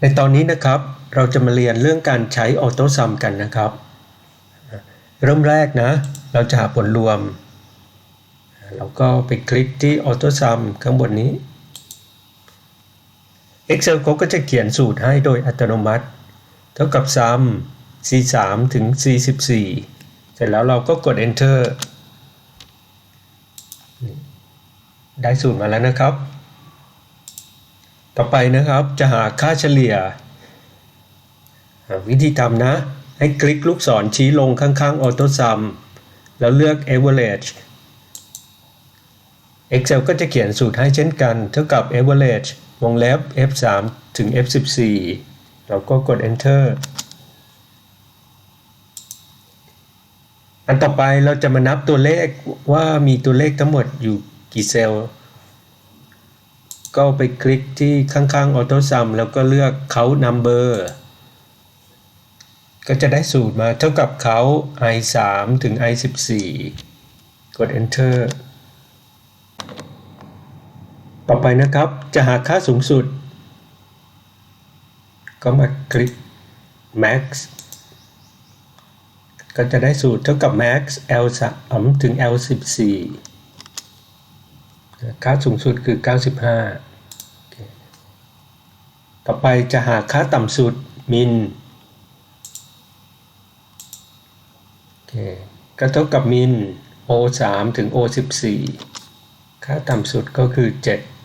ในตอนนี้นะครับเราจะมาเรียนเรื่องการใช้ออโต้ซัมกันนะครับ เริ่มแรกนะ เราจะหาผลรวม เราก็ไปคลิกที่ออโต้ซัมข้างบนนี้ Excel เขาก็จะเขียนสูตรให้โดยอัตโนมัติ เท่ากับ sum c3 ถึง c14 เสร็จแล้วเราก็กด enter ได้สูตรมาแล้วนะครับ ต่อไปนะครับจะหาค่าเฉลี่ย วิธีทำนะ ให้คลิกลูกศรชี้ลงข้างๆ Auto Sum แล้วเลือก Average Excel ก็จะเขียนสูตรให้เช่นกัน เท่ากับ Average วงเล็บ F3 ถึง F14 เราก็กด Enter อันต่อไปเราจะมานับตัวเลขว่ามีตัวเลขทั้งหมดอยู่กี่เซลล์ ก็ไปคลิกที่ข้างๆ Auto Sum แล้วก็เลือก Count Number ก็จะได้สูตรมาเท่ากับเขา i 3ถึง i 14 กด enter ต่อไปนะครับจะหาค่าสูงสุด ก็มาคลิก max ก็จะได้สูตรเท่ากับ max l 3ถึง l 14ค่าสูงสุดคือ 95 ต่อไปจะหาค่าต่ำสุด min ก็เท่ากับมิน O 3 ถึง O 14 ค่าต่ำสุดก็คือ 7